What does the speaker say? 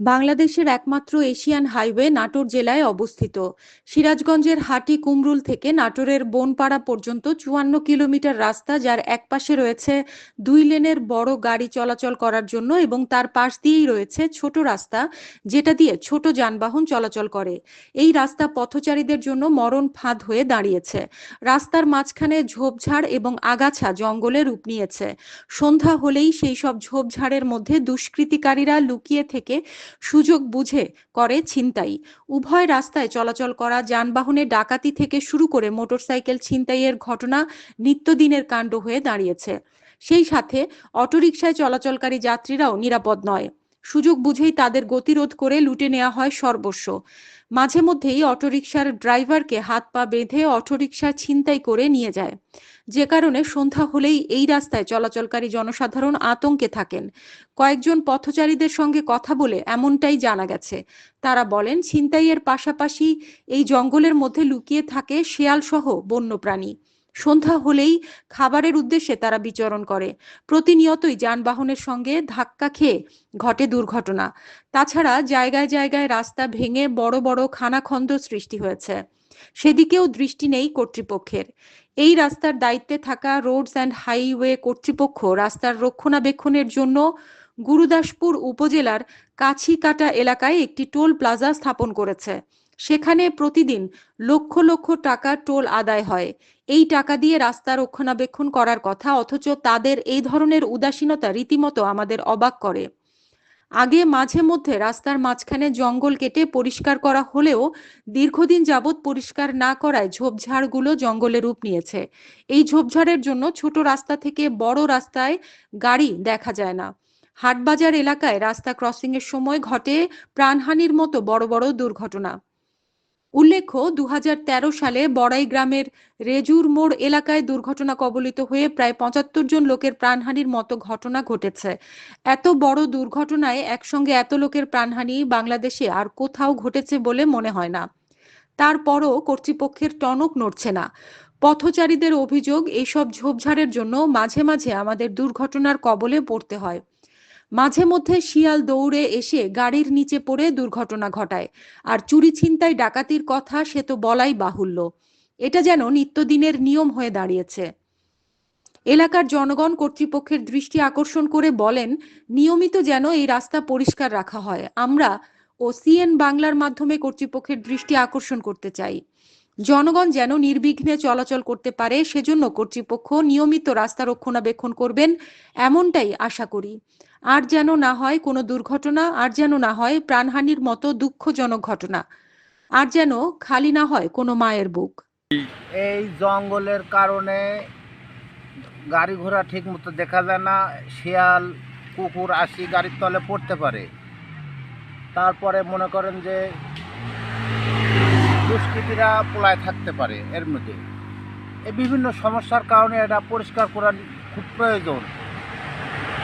বাংলাদেশের একমাত্র Asian highway Natore জেলায় অবস্থিত। সিরাজগঞ্জের হাটি কুমরুল থেকে নাটোরের বনপাড়া পর্যন্ত চুয়ান্ন কিলোমিটার রাস্তা, যার একপাশে রয়েছে দুই লেনের বড় গাড়ি চলাচল করার জন্য এবং তার পাশ দিয়েই রয়েছে ছোট রাস্তা, যেটা দিয়ে ছোট যানবাহন চলাচল করে। এই রাস্তা পথচারীদের জন্য মরণ ফাঁদ হয়ে দাঁড়িয়েছে। রাস্তার মাঝখানে ঝোপঝাড় এবং আগাছা জঙ্গলে রূপ নিয়েছে। সন্ধ্যা হলেই সেই সব ঝোপঝাড়ের মধ্যে দুষ্কৃতিকারীরা লুকিয়ে থেকে সুযোগ বুঝে করে ছিনতাই। উভয় রাস্তায় চলাচল করা যানবাহনে ডাকাতি থেকে শুরু করে মোটরসাইকেল ছিনতাইয়ের ঘটনা নিত্যদিনের কাণ্ড হয়ে দাঁড়িয়েছে। সেই সাথে অটোরিকশায় চলাচলকারী যাত্রীরাও নিরাপদ নয়। সুযোগ বুঝেই তাদের গতিরোধ করে লুটে নেওয়া হয় সর্বস্ব। মাঝে মধ্যেই অটোরিকশার ড্রাইভারকে হাত পা বেঁধে অটোরিকশা ছিনতাই করে নিয়ে যায়। যে কারণে সন্ধ্যা হলেই এই রাস্তায় চলাচলকারী জনসাধারণ আতঙ্কে থাকেন। কয়েকজন পথচারীদের সঙ্গে কথা বলে এমনটাই জানা গেছে। তারা বলেন, ছিনতাইয়ের পাশাপাশি এই জঙ্গলের মধ্যে লুকিয়ে থাকে শেয়াল সহ বন্যপ্রাণী। সন্ধ্যা হলেই খাবারের উদ্দেশ্যে তারা বিচরণ করে। প্রতিনিয়তই যানবাহনের সঙ্গে ধাক্কা খেয়ে ঘটে দুর্ঘটনা। তাছাড়া জায়গায় জায়গায় রাস্তা ভেঙে বড় বড় খানাখন্দ সৃষ্টি হয়েছে। সেদিকেও দৃষ্টি নেই কর্তৃপক্ষের। এই রাস্তার দায়িত্বে থাকা রোডস অ্যান্ড হাইওয়ে কর্তৃপক্ষ রাস্তার রক্ষণাবেক্ষণের জন্য গুরুদাসপুর উপজেলার কাছিকাটা এলাকায় একটি টোল প্লাজা স্থাপন করেছে। সেখানে প্রতিদিন লক্ষ লক্ষ টাকা টোল আদায় হয়। এই টাকা দিয়ে রাস্তা রক্ষণাবেক্ষণ করার কথা, অথচ তাদের এই ধরনের উদাসীনতা রীতিমতো আমাদের অবাক করে। আগে মাঝে মধ্যে রাস্তার মাঝখানে জঙ্গল কেটে পরিষ্কার করা হলেও দীর্ঘদিন যাবৎ পরিষ্কার না করায় ঝোপঝাড়গুলো জঙ্গলে রূপ নিয়েছে। এই ঝোপঝাড়ের জন্য ছোট রাস্তা থেকে বড় রাস্তায় গাড়ি দেখা যায় না। হাটবাজার এলাকায় রাস্তা ক্রসিং এর সময় ঘটে প্রাণহানির মতো বড় বড় দুর্ঘটনা। উল্লেখ্য দু হাজার তেরো সালে বড়াই গ্রামের রেজুর মোড় এলাকায় দুর্ঘটনা কবলিত হয়ে প্রায় পঁচাত্তর জন লোকের প্রাণহানির মতো ঘটনা ঘটেছে। এত বড় দুর্ঘটনায় একসঙ্গে এত লোকের প্রাণহানি বাংলাদেশে আর কোথাও ঘটেছে বলে মনে হয় না। তারপরও কর্তৃপক্ষের টনক নড়ছে না। পথচারীদের অভিযোগ এইসব ঝোপঝাড়ের জন্য মাঝে মাঝে আমাদের দুর্ঘটনার কবলে পড়তে হয়। মাঝে মধ্যে শিয়াল দৌড়ে এসে গাড়ির নিচে পড়ে দুর্ঘটনা ঘটায়। আর চুরি ছিনতাই ডাকাতির কথা সে তো বলাই বাহুল্য। এটা যেন নিত্যদিনের নিয়ম হয়ে দাঁড়িয়েছে। এলাকার জনগণ কর্তৃপক্ষের দৃষ্টি আকর্ষণ করে বলেন, নিয়মিত যেন এই রাস্তা পরিষ্কার রাখা হয়। আমরা ও সিএন বাংলার মাধ্যমে কর্তৃপক্ষের দৃষ্টি আকর্ষণ করতে চাই। জনগণ যেন নির্বিঘ্নে চলাচল করতে পারে, সেজন্য কর্তৃপক্ষ নিয়মিত রাস্তা রক্ষণাবেক্ষণ করবেন, এমনটাই আশা করি। আর যেন না হয় কোনো দুর্ঘটনা, আর যেন না হয় প্রাণহানির মতো দুঃখজনক ঘটনা, আর যেন খালি না হয় কোনো মায়ের বুক। এই জঙ্গলের কারণে গাড়ি ঘোড়া ঠিক মতো দেখা যায় না, শিয়াল, কুকুর আসি গাড়ির তলে পড়তে পারে। তারপরে মনে করেন যে দুষ্কৃতীরা পোলায় থাকতে পারে এর মধ্যে। এই বিভিন্ন সমস্যার কারণে এটা পরিষ্কার করার খুব প্রয়োজন।